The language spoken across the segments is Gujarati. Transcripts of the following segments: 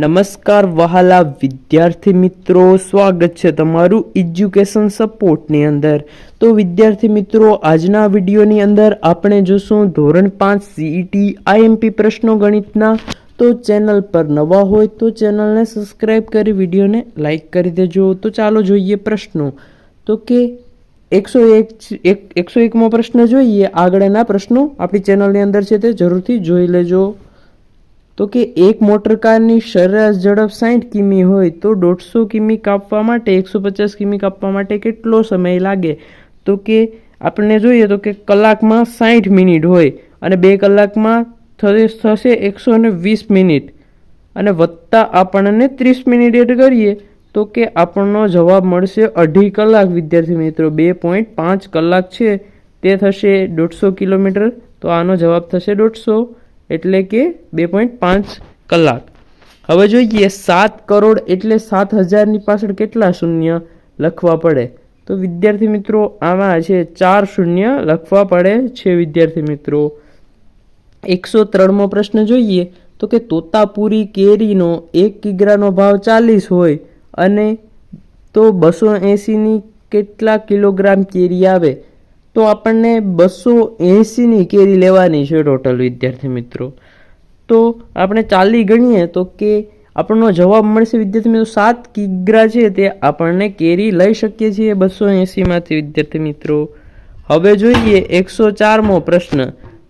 નમસ્કાર વહાલા વિદ્યાર્થી મિત્રો, સ્વાગત છે તમારું એજ્યુકેશન સપોર્ટની અંદર. તો વિદ્યાર્થી મિત્રો, આજના વિડીયોની અંદર આપણે જોશું ધોરણ પાંચ સીઈટી આઈએમપી પ્રશ્નો ગણિતના. તો ચેનલ પર નવા હોય તો ચેનલને સબસ્ક્રાઇબ કરી, વિડીયોને લાઈક કરી દેજો. તો ચાલો જોઈએ પ્રશ્નો. તો કે એકસો એક એક, એકસો એકમો પ્રશ્ન જોઈએ. આગળના પ્રશ્નો આપણી ચેનલની અંદર છે તે જરૂરથી જોઈ લેજો. તો કે એક મોટર કારની સરેરાશ ઝડપ સાઠ કિમી હોય તો દોઢસો કિમી કાપવા માટે, એકસો પચાસ કિમી કાપવા માટે કેટલો સમય લાગે? તો કે આપણને જોઈએ તો કે કલાકમાં સાઠ મિનિટ હોય અને બે કલાકમાં થશે થશે એકસો ને વીસ મિનિટ અને વત્તા આપણને ત્રીસ મિનિટ કરીએ તો કે આપણનો જવાબ મળશે અઢી કલાક. વિદ્યાર્થી મિત્રો, બે પોઈન્ટ પાંચ કલાક છે. તે થશે દોઢસો કિલોમીટર. તો આનો જવાબ થશે દોઢસો. એટલે કે બે પોઈન્ટ પાંચ કલાક. હવે જોઈએ સાત કરોડ એટલે સાત હજારની પાછળ કેટલા શૂન્ય લખવા પડે? તો વિદ્યાર્થી મિત્રો, આમાં છે ચાર શૂન્ય લખવા પડે છે વિદ્યાર્થી મિત્રો. એકસો ત્રણમો પ્રશ્ન જોઈએ. તો કે તોતાપુરી કેરીનો એક કિગ્રાનો ભાવ ચાલીસ હોય અને તો બસો એંસીની કેટલા કિલોગ્રામ કેરી આવે? તો આપણને બસો એંસીની કેરી લેવાની છે ટોટલ વિદ્યાર્થી મિત્રો. તો આપણે ચાલી ગણીએ તો કે આપણનો જવાબ મળશે વિદ્યાર્થી મિત્રો સાત કિગ્રા છે તે આપણને કેરી લઈ શકીએ છીએ બસો એંસીમાંથી વિદ્યાર્થી મિત્રો. હવે જોઈએ એકસો ચારમો પ્રશ્ન.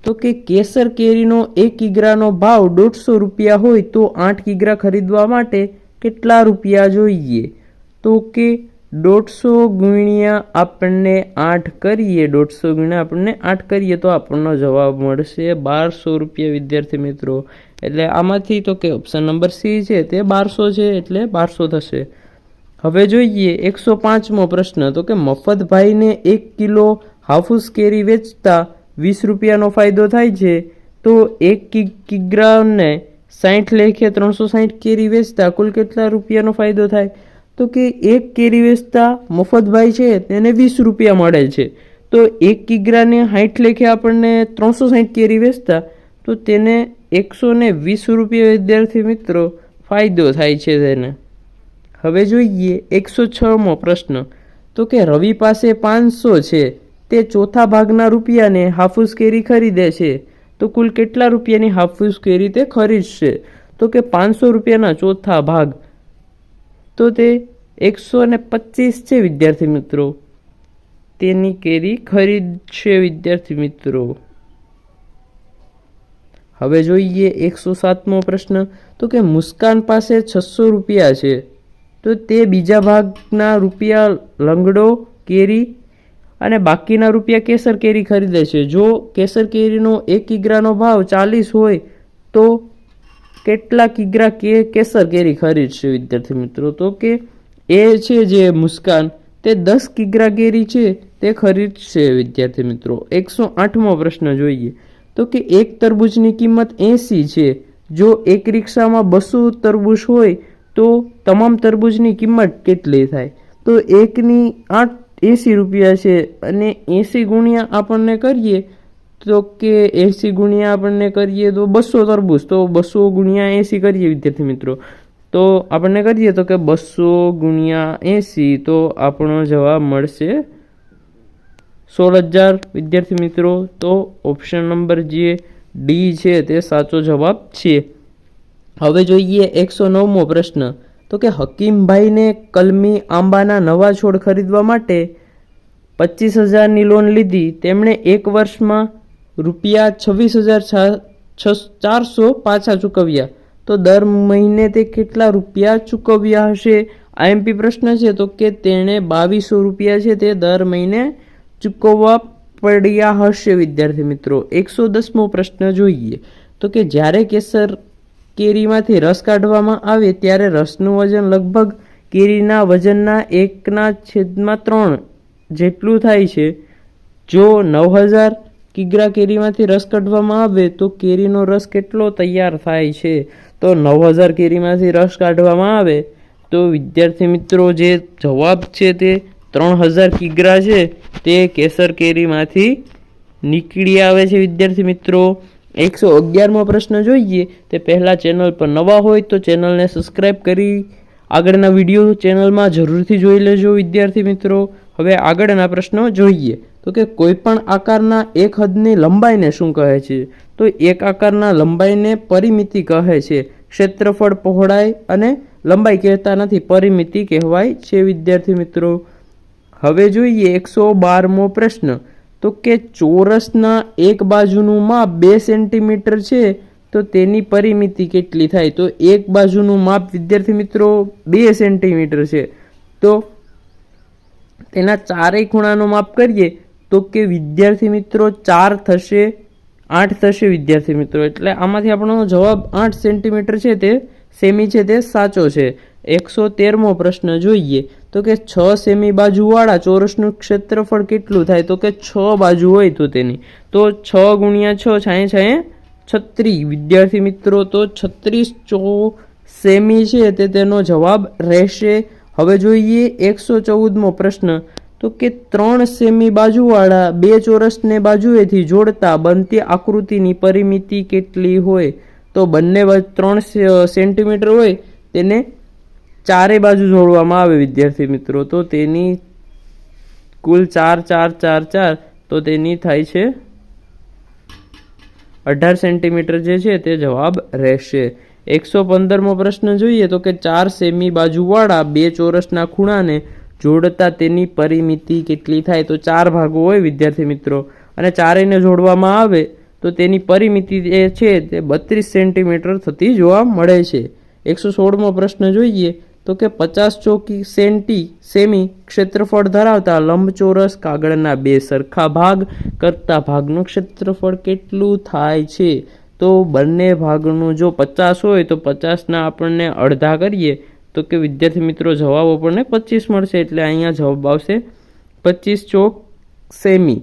તો કે કેસર કેરીનો એક કિગ્રાનો ભાવ દોઢસો રૂપિયા હોય તો આઠ કિગ્રા ખરીદવા માટે કેટલા રૂપિયા જોઈએ? તો કે દોઢસો ગુણ્યા આપણને આઠ કરીએ, દોઢસો ગુણ્યા આપણને આઠ કરીએ તો આપણનો જવાબ મળશે બારસો રૂપિયા, વિદ્યાર્થી મિત્રો. એટલે આમાંથી તો કે ઓપ્શન નંબર સી છે તે બારસો છે, એટલે બારસો થશે. હવે જોઈએ એકસો પાંચમો પ્રશ્ન, તો કે મફતભાઈને એક કિલો હાફૂસ કેરી વેચતા વીસ રૂપિયાનો ફાયદો થાય છે, તો એક કિગ્રાને સાઠ લેખે ત્રણસો સાઠ કેરી વેચતા કુલ કેટલા રૂપિયાનો ફાયદો થાય? તો કે એક કેરી વેચતા મફતભાઈ છે, તેને વીસ રૂપિયા મળે છે. તો એક કિગ્રાને સાઠ લેખે આપણને ત્રણસો સાઠ કેરી વેચતા, તો તેને એકસો ને વીસ રૂપિયા વિદ્યાર્થી મિત્રો ફાયદો થાય છે તેને. હવે જોઈએ એકસો છમો પ્રશ્ન. તો કે રવિ પાસે પાંચસો છે, તે ચોથા ભાગના રૂપિયાને હાફૂસ કેરી ખરીદે છે. તો કુલ કેટલા રૂપિયાની હાફૂસ કેરી તે ખરીદશે? તો કે પાંચસો રૂપિયાના ચોથા ભાગ. તો તે એકસો ને પચીસ છે વિદ્યાર્થી મિત્રો. તેની કેરી ખરીદશે વિદ્યાર્થી મિત્રો. હવે જોઈએ એકસો સાતમો પ્રશ્ન. તો કે મુસ્કાન પાસે છસો રૂપિયા છે. તો તે બીજા ભાગના રૂપિયા લંગડો, કેરી અને બાકીના રૂપિયા કેસર કેરી ખરીદે છે. જો કેસર કેરીનો એક કિગ્રાનો ભાવ ચાલીસ હોય તો કેટલા કિગ્રા કે કેસર કેરી ખરીદશે વિદ્યાર્થી મિત્રો. તો કે એ છે જે મુસ્કાન, તે દસ કિગ્રા કેરી છે, તે ખરીદશે વિદ્યાર્થી મિત્રો. એકસો આઠમો પ્રશ્ન જોઈએ. તો કે એક તરબૂચની કિંમત એંસી છે. જો એક રિક્ષામાં બસો તરબૂચ હોય, તો તમામ તરબૂચની કિંમત કેટલી થાય? તો એકની આઠ એંસી રૂપિયા છે અને એંસી ગુણ્યા આપણને કરીએ તો કે એંસી ગુણ્યા આપણને કરીએ તો બસો તરબૂચ, તો બસો ગુણ્યા એંસી કરીએ વિદ્યાર્થી મિત્રો. તો આપણને કરીએ તો કે બસો ગુણ્યા એંસી તો આપણો જવાબ મળશે સોળ હજાર. વિદ્યાર્થી મિત્રો, તો ઓપ્શન નંબર જે ડી છે તે સાચો જવાબ છે. હવે જોઈએ એકસો નવમો પ્રશ્ન. તો કે હકીમભાઈને કલમી આંબાના નવા છોડ ખરીદવા માટે પચીસ હજારની લોન લીધી. તેમણે એક વર્ષમાં રૂપિયા છવ્વીસ હજાર ચારસો પાછા ચૂકવ્યા. તો દર મહિને તે કેટલા રૂપિયા ચૂકવ્યા હશે? આઈએમપી પ્રશ્ન છે, તો કે તેણે બાવીસો રૂપિયા છે તે દર મહિને ચૂકવવા પડ્યા હશે, વિદ્યાર્થી મિત્રો. એકસો દસમો પ્રશ્ન જોઈએ. તો કે જ્યારે કેસર કેરીમાંથી રસ કાઢવામાં આવે, ત્યારે રસનું વજન લગભગ કેરીના વજનના એકના છેદમાં ત્રણ જેટલું થાય છે. જો નવ હજાર કિગ્રા કેરીમાંથી રસ કાઢવામાં આવે તો કેરીનો રસ કેટલો તૈયાર થાય છે? તો નવ હજાર કેરીમાંથી રસ કાઢવામાં આવે તો વિદ્યાર્થી મિત્રો, જે જવાબ છે તે ત્રણ હજાર કિગ્રા છે, તે કેસર કેરીમાંથી નીકળી આવે છે. વિદ્યાર્થી મિત્રો, એકસો અગિયારમો પ્રશ્ન જોઈએ. તે પહેલાં ચેનલ પર નવા હોય તો ચેનલને સબસ્ક્રાઈબ કરી આગળના વીડિયો ચેનલમાં જરૂરથી જોઈ લેજો વિદ્યાર્થી મિત્રો. હવે આગળના પ્રશ્નો જોઈએ. તો કે કોઈપણ આકારના એક હદની લંબાઈને શું કહે છે? તો એક આકારના લંબાઈને પરિમિતિ કહે છે. ક્ષેત્રફળ પહોળાઈ અને લંબાઈ કહેતા નથી. પરિમિતિ કહેવાય છે, વિદ્યાર્થી મિત્રો. હવે જોઈએ એકસો બારમો પ્રશ્ન. તો કે ચોરસના એક બાજુનું માપ બે સેન્ટીમીટર છે, તો તેની પરિમિતિ કેટલી થાય? તો એક બાજુનું માપ, વિદ્યાર્થી મિત્રો, બે સેન્ટીમીટર છે. તો તેના ચારેય ખૂણાનું માપ કરીએ તો કે વિદ્યાર્થી મિત્રો ચાર થશે, આઠ થશે વિદ્યાર્થી મિત્રો. એટલે આમાંથી આપણો જવાબ આઠ સેન્ટીમીટર છે તે સેમી છે તે સાચો છે. એકસો તેરમો પ્રશ્ન જોઈએ. તો કે છ સેમી બાજુવાળા ચોરસનું ક્ષેત્રફળ કેટલું થાય? તો કે છ બાજુ હોય તો તેની. તો છ ગુણ્યા છ છાંય છાંય છત્રીસ વિદ્યાર્થી મિત્રો, તો છત્રીસ ચો સેમી છે તે તેનો જવાબ રહેશે. હવે જોઈએ એકસો ચૌદમો પ્રશ્ન. તો કે ત્રણ સેમી બાજુવાળા બે ચોરસને બાજુએથી જોડતા બનતી આકૃતિની પરિમિતિ કેટલી હોય? તો બંને ત્રણ સેન્ટીમીટર હોય, તેને ચારે બાજુ જોડવામાં આવે વિદ્યાર્થી મિત્રો. તો તેની કુલ ચાર ચાર ચાર ચાર, તો તેની થાય છે અઢાર સેન્ટીમીટર જે છે તે જવાબ રહેશે. એકસો પંદરમો પ્રશ્ન જોઈએ તો કે ચાર સેમી બાજુવાળા બે ચોરસના ખૂણાને જોડતા તેની પરિમિતિ કેટલી થાય તો ચાર ભાગો હોય વિદ્યાર્થી મિત્રો. અને ચારેયને જોડવામાં આવે તો તેની પરિમિતિ જે છે તે બત્રીસ સેન્ટીમીટર થતી જોવા મળે છે. એકસો સોળમો પ્રશ્ન જોઈએ તો કે પચાસ ચોકી સેન્ટી સેમી ક્ષેત્રફળ ધરાવતા લંબચોરસ કાગળના બે સરખા ભાગ કરતા ભાગનું ક્ષેત્રફળ કેટલું થાય છે? તો બંને ભાગનું જો પચાસ હોય તો પચાસના આપણને અડધા કરીએ. તો કે વિદ્યાર્થી મિત્રો જવાબ આપણને પચીસ મળશે એટલે અહીંયા જવાબ આવશે પચીસ ચોક સેમી.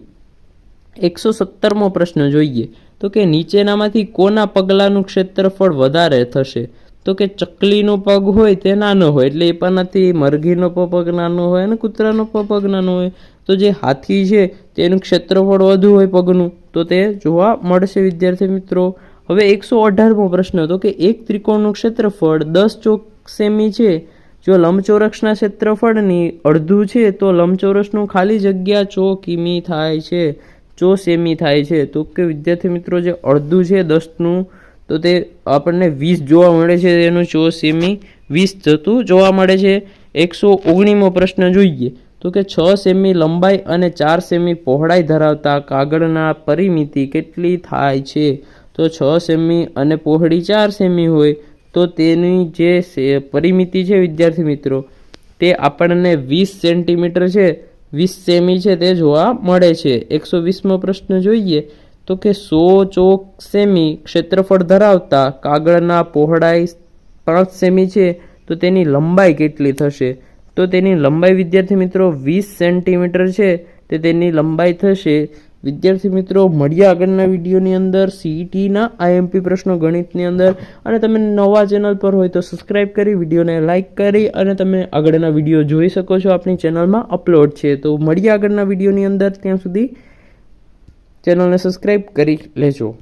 એકસો સત્તરમો પ્રશ્ન જોઈએ. તો કે નીચેનામાંથી કોના પગલાંનું ક્ષેત્રફળ વધારે થશે? તો કે ચકલીનો પગ હોય તે નાનો હોય, એટલે એ પાનાથી મરઘીનો પ- પગ નાનો હોય અને કૂતરાનો પગ નાનો હોય. તો જે હાથી છે તેનું ક્ષેત્રફળ વધુ હોય પગનું. તો તે જોવા મળશે વિદ્યાર્થી મિત્રો. હવે એકસો અઢારમો પ્રશ્ન. તો કે એક ત્રિકોણનું ક્ષેત્રફળ દસ ચોક સેમી છે. જો લંબચોરસના ક્ષેત્રફળની અડધું છે, તો લંબચોરસનું ખાલી જગ્યા ચો કિમી થાય છે. ચો સેમી થાય છે. તો કે વિદ્યાર્થી મિત્રો, જે અડધું છે દસનું, તો તે આપણને વીસ જોવા મળે છે. એનું ચો સેમી વીસ જતું જોવા મળે છે. એકસો ઓગણીમો પ્રશ્ન જોઈએ. તો કે છ સેમી લંબાઈ અને ચાર સેમી પહોળાઈ ધરાવતા કાગળના પરિમિતિ કેટલી થાય છે? તો છ સેમી અને પહોળી ચાર સેમી હોય તો તેની જે પરિમિતિ છે વિદ્યાર્થી મિત્રો, તે આપણને વીસ સેન્ટીમીટર છે, વીસ સેમી છે તે જોવા મળે છે. એકસો વીસમો પ્રશ્ન જોઈએ તો કે સો ચોક સેમી ક્ષેત્રફળ ધરાવતા કાગળના પહોળાઈ પાંચ સેમી છે, તો તેની લંબાઈ કેટલી થશે? તો તેની લંબાઈ વિદ્યાર્થી મિત્રો વીસ સેન્ટીમીટર છે, તે તેની લંબાઈ થશે વિદ્યાર્થી મિત્રો મળ્યા આગળના વિડીયોની અંદર. સીઈટીના આઈએમપી પ્રશ્નો ગણિતની અંદર. અને તમે નવા ચેનલ પર હોય તો સબસ્ક્રાઈબ કરી, વિડીયોને લાઇક કરી અને તમે આગળના વીડિયો જોઈ શકો છો આપણી ચેનલમાં અપલોડ છે. તો મળીએ આગળના વિડીયોની અંદર. ત્યાં સુધી ચેનલને સબસ્ક્રાઈબ કરી લેજો.